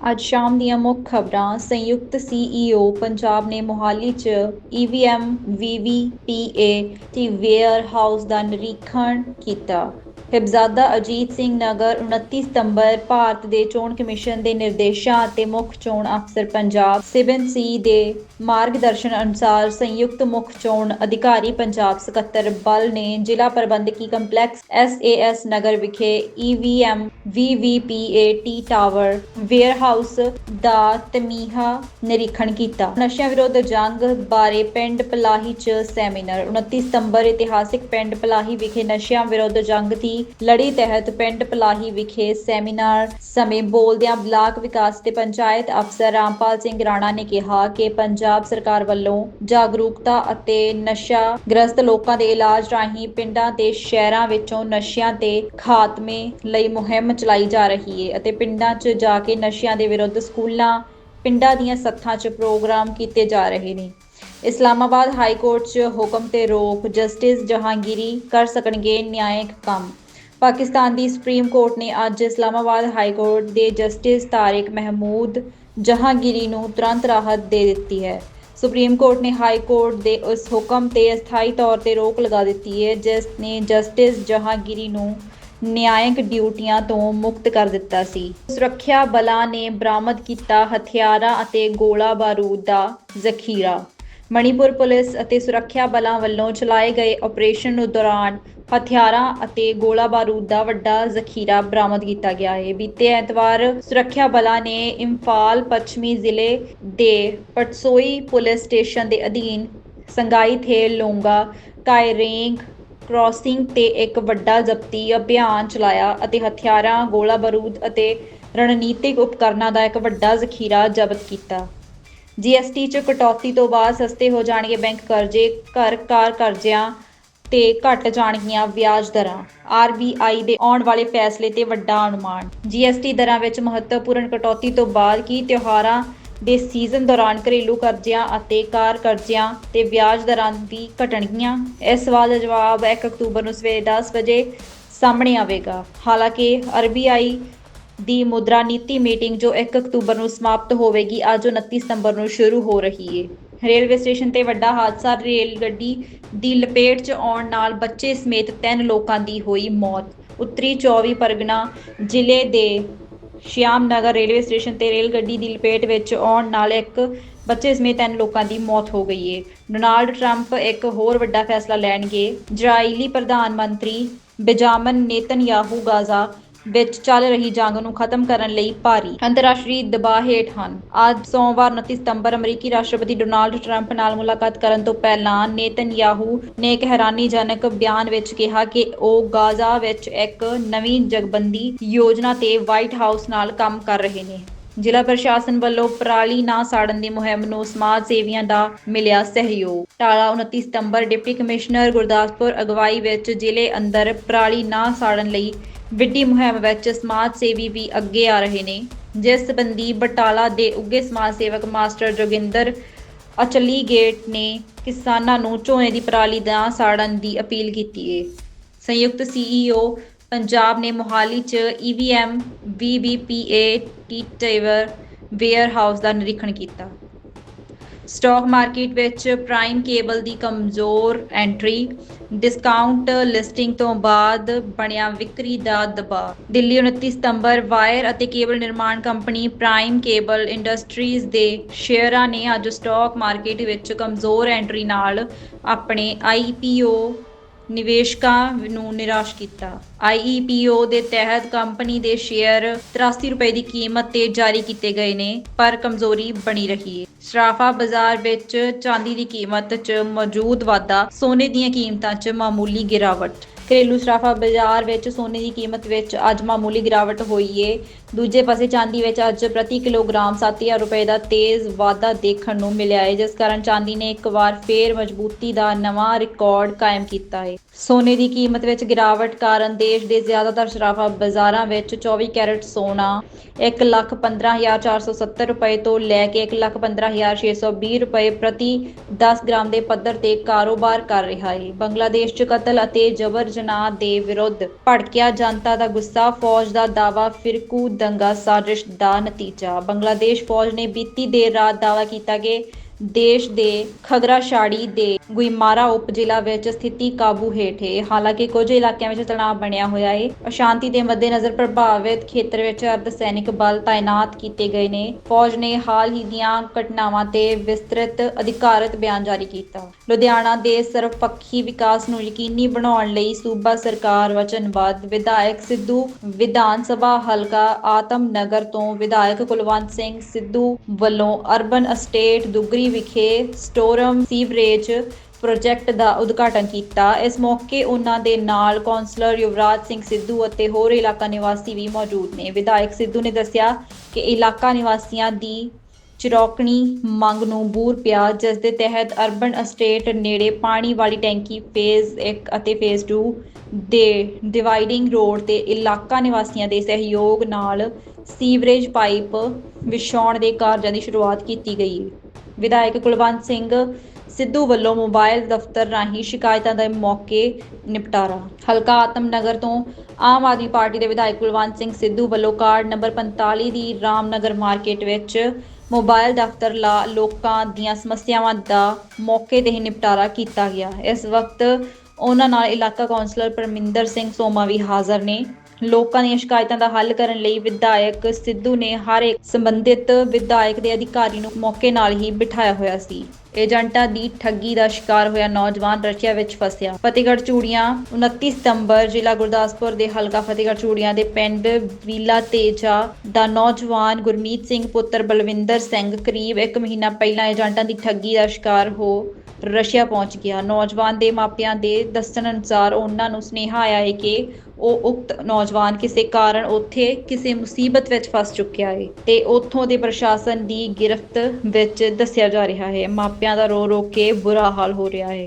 ਅੱਜ ਸ਼ਾਮ ਦੀਆਂ ਮੁੱਖ ਖਬਰਾਂ, ਸੰਯੁਕਤ ਸੀਈਓ ਪੰਜਾਬ ਨੇ ਮੋਹਾਲੀ 'ਚ E ਈਵੀਐਮ ਵੀਵੀਪੀਏ ਤੇ ਵੇਅਰ ਹਾਊਸ ਦਾ ਨਿਰੀਖਣ ਕੀਤਾ। ਹਿਬਜ਼ਾਦਾ ਅਜੀਤ ਸਿੰਘ ਨਗਰ 29 ਸਤੰਬਰ, ਭਾਰਤ ਦੇ ਚੋਣ ਕਮਿਸ਼ਨ ਦੇ ਨਿਰਦੇਸ਼ਾਂ ਅਤੇ ਮੁੱਖ ਚੋਣ ਅਫਸਰ ਪੰਜਾਬ ਸਿਬਨ ਸੀ ਦੇ ਮਾਰਗਦਰਸ਼ਨ ਅਨੁਸਾਰ ਸੰਯੁਕਤ ਮੁੱਖ ਚੋਣ ਅਧਿਕਾਰੀ ਪੰਜਾਬ ਸਕੱਤਰ ਬਲ ਨੇ ਜ਼ਿਲ੍ਹਾ ਪ੍ਰਬੰਧਕੀ ਕੰਪਲੈਕਸ ਐਸਏਐਸ ਨਗਰ ਵਿਖੇ EVM VVPAT tower, warehouse ਦਾ ਤਮੀਹਾ ਨਿਰੀਖਣ ਕੀਤਾ। ਨਸ਼ਿਆਂ ਵਿਰੁੱਧ ਜੰਗ ਬਾਰੇ ਪਿੰਡ ਪਲਾਹੀ 'ਚ ਸੈਮੀਨਾਰ 29 ਸਤੰਬਰ ਇਤਿਹਾਸਿਕ ਪਿੰਡ ਪਲਾਹੀ ਵਿਖੇ ਨਸ਼ਿਆਂ ਵਿਰੁੱਧ ਜੰਗ ਦੀ ਲੜੀ ਤਹਿਤ ਪਿੰਡ ਪਲਾਹੀ ਵਿਖੇ ਸੈਮੀਨਾਰ ਸਮੇਂ ਬੋਲਦਿਆਂ ਬਲਾਕ ਵਿਕਾਸ ਤੇ ਪੰਚਾਇਤ ਅਫਸਰ ਰਾਮਪਾਲ ਸਿੰਘ ਰਾਣਾ ਨੇ ਕਿਹਾ ਕਿ ਪੰਜਾਬ ਸਰਕਾਰ ਵੱਲੋਂ ਜਾਗਰੂਕਤਾ ਅਤੇ ਨਸ਼ਾ ਗ੍ਰਸਤ ਲੋਕਾਂ ਦੇ ਇਲਾਜ ਰਾਹੀਂ ਪਿੰਡਾਂ ਤੇ ਸ਼ਹਿਰਾਂ ਵਿੱਚੋਂ ਨਸ਼ਿਆਂ ਤੇ ਖਾਤਮੇ ਲਈ ਮੁਹਿੰਮ ਚਲਾਈ ਜਾ ਰਹੀ ਹੈ ਅਤੇ ਪਿੰਡਾਂ 'ਚ ਜਾ ਕੇ ਨਸ਼ਿਆਂ ਦੇ ਵਿਰੁੱਧ ਸਕੂਲਾਂ, ਪਿੰਡਾਂ ਦੀਆਂ ਸੱਥਾਂ 'ਚ ਪ੍ਰੋਗਰਾਮ ਕੀਤੇ ਜਾ ਰਹੇ ਨੇ। ਇਸਲਾਮਾਬਾਦ ਹਾਈ ਕੋਰਟ 'ਚ ਹੁਕਮ ਤੇ ਰੋਕ ਜਸਟਿਸ ਜਹਾਂਗੀਰੀ ਕਰ ਸਕਣਗੇ ਨਿਆਇਕ ਕੰਮ। ਪਾਕਿਸਤਾਨ ਦੀ ਸੁਪਰੀਮ ਕੋਰਟ ਨੇ ਅੱਜ ਇਸਲਾਮਾਬਾਦ ਹਾਈ ਕੋਰਟ ਦੇ ਜਸਟਿਸ ਤਾਰਿਕ ਮਹਿਮੂਦ ਜਹਾਂਗੀਰੀ ਨੂੰ ਤੁਰੰਤ ਰਾਹਤ ਦੇ ਦਿੱਤੀ ਹੈ। ਸੁਪਰੀਮ ਕੋਰਟ ਨੇ ਹਾਈ ਕੋਰਟ ਦੇ ਉਸ ਹੁਕਮ ਤੇ ਅਸਥਾਈ ਤੌਰ ਤੇ ਰੋਕ ਲਗਾ ਦਿੱਤੀ ਹੈ, ਜਿਸ ਨੇ ਜਸਟਿਸ ਜਹਾਂਗੀਰੀ ਨੂੰ ਨਿਆਇਕ ਡਿਊਟੀਆਂ ਤੋਂ ਮੁਕਤ ਕਰ ਦਿੱਤਾ ਸੀ। ਸੁਰੱਖਿਆ ਬਲਾਂ ਨੇ ਬਰਾਮਦ ਕੀਤਾ ਹਥਿਆਰਾਂ ਅਤੇ ਗੋਲਾ ਬਾਰੂਦ ਦਾ ਜ਼ਖੀਰਾ। ਮਣੀਪੁਰ ਪੁਲਿਸ ਅਤੇ ਸੁਰੱਖਿਆ ਬਲਾਂ ਵੱਲੋਂ ਚਲਾਏ ਗਏ ਆਪਰੇਸ਼ਨ ਨੂੰ ਦੌਰਾਨ ਹਥਿਆਰਾਂ ਅਤੇ ਗੋਲਾ ਬਾਰੂਦ ਦਾ ਵੱਡਾ ਜ਼ਖੀਰਾ ਬਰਾਮਦ ਕੀਤਾ ਗਿਆ ਹੈ। ਬੀਤੇ ਐਤਵਾਰ ਸੁਰੱਖਿਆ ਬਲਾਂ ਨੇ ਇੰਫਾਲ ਪੱਛਮੀ ਜ਼ਿਲ੍ਹੇ ਦੇ ਪਟਸੋਈ ਪੁਲਿਸ ਸਟੇਸ਼ਨ ਦੇ ਅਧੀਨ ਸੰਗਾਈ ਥੇ ਲੋਂਗਾ, ਕਾਇਰੇਂਗ ਕ੍ਰਾਸਿੰਗ ਤੇ ਇੱਕ ਵੱਡਾ ਜ਼ਬਤੀ ਅਭਿਆਨ ਚਲਾਇਆ ਅਤੇ ਹਥਿਆਰਾਂ, ਗੋਲਾ ਬਾਰੂਦ ਅਤੇ ਰਣਨੀਤਿਕ ਉਪਕਰਨਾਂ ਦਾ ਇੱਕ ਵੱਡਾ ਜ਼ਖੀਰਾ ਜ਼ਬਤ ਕੀਤਾ। ਜੀਐਸਟੀ 'ਚ ਕਟੌਤੀ ਤੋਂ ਬਾਅਦ ਸਸਤੇ ਹੋ ਜਾਣਗੇ ਬੈਂਕ ਕਰਜ਼ੇ, ਘਰ, ਕਾਰ ਕਰਜ਼ਿਆਂ ਤੇ ਘਟ ਜਾਣਗੀਆਂ ਵਿਆਜ ਦਰਾਂ। ਆਰਬੀਆਈ ਦੇ ਆਉਣ ਵਾਲੇ ਫੈਸਲੇ ਤੇ ਵੱਡਾ ਅਨੁਮਾਨ। ਜੀਐਸਟੀ ਦਰਾਂ ਵਿੱਚ ਮਹੱਤਵਪੂਰਨ ਕਟੌਤੀ ਤੋਂ ਬਾਅਦ ਕੀ ਤਿਉਹਾਰਾਂ ਦੇ ਸੀਜ਼ਨ ਦੌਰਾਨ ਘਰੇਲੂ ਕਰਜ਼ਿਆਂ ਅਤੇ ਕਾਰ ਕਰਜ਼ਿਆਂ ਤੇ ਵਿਆਜ ਦਰਾਂ ਦੀ ਘਟਣਗੀਆਂ? ਇਸ ਸਵਾਲ ਦਾ ਜਵਾਬ 1 ਅਕਤੂਬਰ ਨੂੰ ਸਵੇਰੇ 10 ਵਜੇ ਸਾਹਮਣੇ ਆਵੇਗਾ। ਹਾਲਾਂਕਿ ਆਰਬੀਆਈ ਦੀ ਮੁਦਰਾ ਨੀਤੀ ਮੀਟਿੰਗ ਜੋ 1 ਅਕਤੂਬਰ ਨੂੰ ਸਮਾਪਤ ਹੋਵੇਗੀ, ਅੱਜ 29 ਸਤੰਬਰ ਨੂੰ ਸ਼ੁਰੂ ਹੋ ਰਹੀ ਹੈ ਰੇਲਵੇ ਸਟੇਸ਼ਨ ਤੇ ਵੱਡਾ ਹਾਦਸਾ, ਰੇਲ ਗੱਡੀ ਦੀ ਲਪੇਟ 'ਚ ਆਉਣ ਨਾਲ ਬੱਚੇ ਸਮੇਤ ਤਿੰਨ ਲੋਕਾਂ ਦੀ ਹੋਈ ਮੌਤ। ਉੱਤਰੀ 24 ਪਰਗਨਾ ਜ਼ਿਲ੍ਹੇ ਦੇ ਸ਼ਿਆਮਨਗਰ ਰੇਲਵੇ ਸਟੇਸ਼ਨ ਤੇ ਰੇਲ ਗੱਡੀ ਦੀ ਲਪੇਟ ਵਿੱਚ ਆਉਣ ਨਾਲ ਇੱਕ ਬੱਚੇ ਸਮੇਤ ਤਿੰਨ ਲੋਕਾਂ ਦੀ ਮੌਤ ਹੋ ਗਈ ਹੈ ਡੋਨਾਲਡ ਟਰੰਪ ਇੱਕ ਹੋਰ ਵੱਡਾ ਫੈਸਲਾ ਲੈਣਗੇ। ਇਜ਼ਰਾਈਲੀ ਪ੍ਰਧਾਨ ਮੰਤਰੀ ਬੇਜਾਮਨ ਨੇਤਨਯਾਹੂ ਗਾਜ਼ਾ ਵਿੱਚ ਚੱਲ ਰਹੀ ਜੰਗ ਨੂੰ ਖਤਮ ਕਰਨ ਲਈ ਭਾਰੀ ਅੰਤਰਰਾਸ਼ਟਰੀ ਦਬਾਅ ਹੇਠ ਹਨ। ਅੱਜ ਸੋਮਵਾਰ 29 ਸਤੰਬਰ, ਅਮਰੀਕੀ ਰਾਸ਼ਟਰਪਤੀ ਡੋਨਾਲਡ ਟਰੰਪ ਨਾਲ ਮੁਲਾਕਾਤ ਕਰਨ ਤੋਂ ਪਹਿਲਾਂ ਨੇਤਨਯਾਹੂ ਨੇ ਇੱਕ ਹੈਰਾਨੀਜਨਕ ਬਿਆਨ ਵਿੱਚ ਕਿਹਾ ਕਿ ਉਹ ਗਾਜ਼ਾ ਵਿੱਚ ਇੱਕ ਨਵੀਂ ਜਗਬੰਦੀ ਯੋਜਨਾ ਤੇ ਵਾਈਟ ਹਾਊਸ ਨਾਲ ਕੰਮ ਕਰ ਰਹੇ ਨੇ। ਜ਼ਿਲ੍ਹਾ ਪ੍ਰਸ਼ਾਸਨ ਵੱਲੋਂ ਪਰਾਲੀ ਨਾ ਸਾੜਨ ਦੀ ਮੁਹਿੰਮ ਨੂੰ ਸਮਾਜ ਸੇਵੀਆਂ ਦਾ ਮਿਲਿਆ ਸਹਿਯੋਗ। ਟਾਲਾ 29 ਸਤੰਬਰ, ਡਿਪਟੀ ਕਮਿਸ਼ਨਰ ਗੁਰਦਾਸਪੁਰ ਅਗਵਾਈ ਵਿੱਚ ਜ਼ਿਲ੍ਹੇ ਅੰਦਰ ਪਰਾਲੀ ਨਾ ਸਾੜਨ ਲਈ ਵਿੱਢੀ ਮੁਹਿੰਮ ਵਿੱਚ ਸਮਾਜ ਸੇਵੀ ਵੀ ਅੱਗੇ ਆ ਰਹੇ ਨੇ। ਜਿਸ ਸੰਬੰਧੀ ਬਟਾਲਾ ਦੇ ਉੱਗੇ ਸਮਾਜ ਸੇਵਕ ਮਾਸਟਰ ਜੋਗਿੰਦਰ ਅਚਲੀ ਗੇਟ ਨੇ ਕਿਸਾਨਾਂ ਨੂੰ ਝੋਨੇ ਦੀ ਪਰਾਲੀ ਨਾ ਸਾੜਨ ਦੀ ਅਪੀਲ ਕੀਤੀ ਹੈ ਸੰਯੁਕਤ ਸੀਈਓ ਪੰਜਾਬ ਨੇ ਮੋਹਾਲੀ 'ਚ E EVM VVPAT tower warehouse ਦਾ ਨਿਰੀਖਣ ਕੀਤਾ। ਸਟਾਕ ਮਾਰਕੀਟ ਵਿੱਚ ਪ੍ਰਾਈਮ ਕੇਬਲ ਦੀ ਕਮਜ਼ੋਰ ਐਂਟਰੀ ਡਿਸਕਾਊਂਟ ਲਿਸਟਿੰਗ ਤੋਂ ਬਾਅਦ ਬਣਿਆ ਵਿਕਰੀ ਦਾ ਦਬਾਅ। ਦਿੱਲੀ 29 ਸਤੰਬਰ ਵਾਇਰ ਅਤੇ ਕੇਬਲ ਨਿਰਮਾਣ ਕੰਪਨੀ ਪ੍ਰਾਈਮ ਕੇਬਲ ਇੰਡਸਟਰੀਜ਼ ਦੇ ਸ਼ੇਅਰਾਂ ਨੇ ਅੱਜ ਸਟਾਕ ਮਾਰਕੀਟ ਵਿੱਚ ਕਮਜ਼ੋਰ ਐਂਟਰੀ ਨਾਲ ਆਪਣੇ ਆਈਪੀਓ ਨਿਵੇਸ਼ਕਾਂ ਨੂੰ ਨਿਰਾਸ਼ ਕੀਤਾ। IEPO ਦੇ ਤਹਿਤ ਕੰਪਨੀ ਦੇ ਸ਼ੇਅਰ 83 ਰੁਪਏ ਦੀ ਕੀਮਤ ਤੇ ਜਾਰੀ ਕੀਤੇ ਗਏ ਨੇ, ਪਰ ਕਮਜ਼ੋਰੀ ਬਣੀ ਰਹੀ ਹੈ ਸਰਾਫਾ ਬਾਜ਼ਾਰ ਵਿੱਚ ਚਾਂਦੀ ਦੀ ਕੀਮਤ 'ਚ ਮੌਜੂਦ ਵਾਧਾ, ਸੋਨੇ ਦੀਆਂ ਕੀਮਤਾਂ 'ਚ ਮਾਮੂਲੀ ਗਿਰਾਵਟ ਘਰੇਲੂ ਸਰਾਫਾ ਬਾਜ਼ਾਰ ਵਿੱਚ ਸੋਨੇ ਦੀ ਕੀਮਤ ਵਿੱਚ ਅੱਜ ਮਾਮੂਲੀ ਗਿਰਾਵਟ ਹੋਈ ਏ। ਦੂਜੇ ਪਾਸੇ ਚਾਂਦੀ ਵਿੱਚ ਅੱਜ ਪ੍ਰਤੀ ਕਿਲੋਗ੍ਰਾਮ 7000 ਰੁਪਏ ਦਾ ਤੇਜ਼ ਵਾਧਾ ਦੇਖਣ ਨੂੰ ਮਿਲਿਆ ਹੈ ਜਿਸ ਕਾਰਨ ਚਾਂਦੀ ਨੇ ਇੱਕ ਵਾਰ ਫੇਰ ਮਜ਼ਬੂਤੀ ਦਾ ਨਵਾਂ ਰਿਕਾਰਡ ਕਾਇਮ ਕੀਤਾ ਹੈ ਸੋਨੇ ਦੀ ਕੀਮਤ ਵਿੱਚ ਗਿਰਾਵਟ ਕਾਰਨ ਦੇਸ਼ ਦੇ ਜ਼ਿਆਦਾਤਰ ਸਰਾਫਾ ਬਾਜ਼ਾਰਾਂ ਵਿੱਚ 24 ਕੈਰਟ ਸੋਨਾ 115470 ਰੁਪਏ ਤੋਂ ਲੈ ਕੇ 115620 ਰੁਪਏ ਪ੍ਰਤੀ 10 ਗ੍ਰਾਮ ਦੇ ਪੱਧਰ ਤੇ ਕਾਰੋਬਾਰ ਕਰ ਰਿਹਾ ਹੈ ਬੰਗਲਾਦੇਸ਼ 'ਚ ਕਤਲ ਅਤੇ ਜਬਰ ਜਨਾਹ ਦੇ ਵਿਰੁੱਧ ਭੜਕਿਆ ਜਨਤਾ ਦਾ ਗੁੱਸਾ, ਫੌਜ ਦਾ ਦਾਵਾ ਫਿਰਕੂ ਦੰਗਾ ਸਾਜ਼ਿਸ਼ ਦਾ ਨਤੀਜਾ। ਬੰਗਲਾਦੇਸ਼ ਫੌਜ ਨੇ ਬੀਤੀ ਦੇਰ ਰਾਤ ਦਾਅਵਾ ਕੀਤਾ ਕਿ ਦੇਸ਼ ਦੇ ਖਗਰਾਸ਼ਾੜੀ ਦੇ ਗੁਇਮਾਰਾ ਉਪ ਜ਼ਿਲ੍ਹਾ ਵਿੱਚ ਸਥਿਤੀ ਕਾਬੂ ਹੇਠ ਹੈ। ਹਾਲਾਂਕਿ ਕੁਝ ਇਲਾਕਿਆਂ ਵਿੱਚ ਤਣਾਅ ਬਣਿਆ ਹੋਇਆ ਹੈ। ਅਸ਼ਾਂਤੀ ਦੇ ਮੱਦੇਨਜ਼ਰ ਪ੍ਰਭਾਵਿਤ ਖੇਤਰ ਵਿੱਚ ਅਰਧ ਸੈਨਿਕ ਬਲ ਤਾਇਨਾਤ ਕੀਤੇ ਗਏ ਨੇ। ਫੌਜ ਨੇ ਹਾਲ ਹੀ ਦੀਆਂ ਘਟਨਾਵਾਂ ਤੇ ਵਿਸਤ੍ਰਿਤ ਅਧਿਕਾਰਤ ਬਿਆਨ ਜਾਰੀ ਕੀਤਾ। ਲੁਧਿਆਣਾ ਦੇ ਸਰਵਪੱਖੀ ਵਿਕਾਸ ਨੂੰ ਯਕੀਨੀ ਬਣਾਉਣ ਲਈ ਸੂਬਾ ਸਰਕਾਰ ਵਚਨਬੱਧ। ਵਿਧਾਇਕ ਸਿੱਧੂ ਵਿਧਾਨ ਸਭਾ ਹਲਕਾ ਆਤਮ ਨਗਰ ਤੋਂ ਵਿਧਾਇਕ ਕੁਲਵੰਤ ਸਿੰਘ ਸਿੱਧੂ ਵੱਲੋਂ ਅਰਬਨ ਅਸਟੇਟ ਦੁਗਰੀ ਵਿਖੇ ਸਟੋਰਮ ਸੀਵਰੇਜ ਪ੍ਰੋਜੈਕਟ ਦਾ ਉਦਘਾਟਨ ਕੀਤਾ। ਇਸ ਮੌਕੇ ਉਹਨਾਂ ਦੇ ਨਾਲ ਕੌਂਸਲਰ ਯੁਵਰਾਜ ਸਿੰਘ ਸਿੱਧੂ ਅਤੇ ਹੋਰ ਇਲਾਕਾ ਨਿਵਾਸੀ ਵੀ ਮੌਜੂਦ ਨੇ। ਵਿਧਾਇਕ ਸਿੱਧੂ ਨੇ ਦੱਸਿਆ ਕਿ ਇਲਾਕਾ ਨਿਵਾਸੀਆਂ ਦੀ ਚਿਰੌਕਣੀ ਮੰਗ ਨੂੰ ਬੂਰ ਪਿਆ, ਜਿਸ ਦੇ ਤਹਿਤ ਅਰਬਨ ਅਸਟੇਟ ਨੇੜੇ ਪਾਣੀ ਵਾਲੀ ਟੈਂਕੀ ਫੇਜ਼ 1 ਅਤੇ ਫੇਜ਼ 2 ਦੇ ਡਿਵਾਈਡਿੰਗ ਰੋਡ ਤੇ ਇਲਾਕਾ ਨਿਵਾਸੀਆਂ ਦੇ ਸਹਿਯੋਗ ਨਾਲ ਸੀਵਰੇਜ ਪਾਈਪ ਵਿਛਾਉਣ ਦੇ ਕਾਰਜਾਂ ਦੀ ਸ਼ੁਰੂਆਤ ਕੀਤੀ ਗਈ। ਵਿਧਾਇਕ ਕੁਲਵੰਤ ਸਿੰਘ ਸਿੱਧੂ ਵੱਲੋਂ ਮੋਬਾਈਲ ਦਫ਼ਤਰ ਰਾਹੀਂ ਸ਼ਿਕਾਇਤਾਂ ਦੇ ਮੌਕੇ ਨਿਪਟਾਰਾ। ਹਲਕਾ ਆਤਮ ਨਗਰ ਤੋਂ ਆਮ ਆਦਮੀ ਪਾਰਟੀ ਦੇ ਵਿਧਾਇਕ ਕੁਲਵੰਤ ਸਿੰਘ ਸਿੱਧੂ ਵੱਲੋਂ ਕਾਰਡ ਨੰਬਰ 45 ਦੀ ਰਾਮਨਗਰ ਮਾਰਕੀਟ ਵਿੱਚ ਮੋਬਾਈਲ ਦਫ਼ਤਰ ਲਾ ਲੋਕਾਂ ਦੀਆਂ ਸਮੱਸਿਆਵਾਂ ਦਾ ਮੌਕੇ ਤੇ ਹੀ ਨਿਪਟਾਰਾ ਕੀਤਾ ਗਿਆ। ਇਸ ਵਕਤ ਉਹਨਾਂ ਨਾਲ ਇਲਾਕਾ ਕੌਂਸਲਰ ਪਰਮਿੰਦਰ ਸਿੰਘ ਸੋਮਾ ਵੀ ਹਾਜ਼ਰ ਨੇ। ਲੋਕਾਂ ਦੀਆਂ ਸ਼ਿਕਾਇਤਾਂ ਦਾ ਹੱਲ ਕਰਨ ਲਈ ਵਿਧਾਇਕ ਸਿੱਧੂ ਨੇ ਹਰ ਇੱਕ ਸੰਬੰਧਿਤ ਵਿਧਾਇਕ ਦੇ ਅਧਿਕਾਰੀ ਨੂੰ ਮੌਕੇ ਨਾਲ ਹੀ ਬਿਠਾਇਆ ਹੋਇਆ ਸੀ। ਏਜੰਟਾਂ ਦੀ ਠੱਗੀ ਦਾ ਸ਼ਿਕਾਰ ਹੋਇਆ ਨੌਜਵਾਨ ਰਸ਼ੀਆ ਵਿੱਚ ਫਸਿਆ। ਫਤਿਹਗੜ੍ਹ ਚੂੜੀਆਂ 29 ਸਤੰਬਰ, ਜ਼ਿਲ੍ਹਾ ਗੁਰਦਾਸਪੁਰ ਦੇ ਹਲਕਾ ਫਤਿਹਗੜ੍ਹ ਚੂੜੀਆਂ ਦੇ ਪਿੰਡ ਵੀਲਾ ਤੇਜਾ ਦਾ ਨੌਜਵਾਨ ਗੁਰਮੀਤ ਸਿੰਘ ਪੁੱਤਰ ਬਲਵਿੰਦਰ ਸਿੰਘ ਕਰੀਬ 1 ਮਹੀਨਾ ਪਹਿਲਾਂ ਏਜੰਟਾਂ ਦੀ ਠੱਗੀ ਦਾ ਸ਼ਿਕਾਰ ਹੋ ਰਸ਼ੀਆ ਪਹੁੰਚ ਗਿਆ। ਨੌਜਵਾਨ ਦੇ ਮਾਪਿਆਂ ਦੇ ਦੱਸਣ ਅਨੁਸਾਰ ਉਹਨਾਂ ਨੂੰ ਸੁਨੇਹਾ ਆਇਆ ਹੈ ਕਿ ਉਹ ਉਕਤ ਨੌਜਵਾਨ ਕਿਸੇ ਕਾਰਨ ਉੱਥੇ ਕਿਸੇ ਮੁਸੀਬਤ ਵਿੱਚ ਫਸ ਚੁੱਕਿਆ ਹੈ ਤੇ ਉੱਥੋਂ ਦੇ ਪ੍ਰਸ਼ਾਸਨ ਦੀ ਗ੍ਰਿਫ਼ਤ ਵਿੱਚ ਦੱਸਿਆ ਜਾ ਰਿਹਾ ਹੈ। ਮਾਪਿਆਂ ਦਾ ਰੋ ਰੋ ਕੇ ਬੁਰਾ ਹਾਲ ਹੋ ਰਿਹਾ ਹੈ।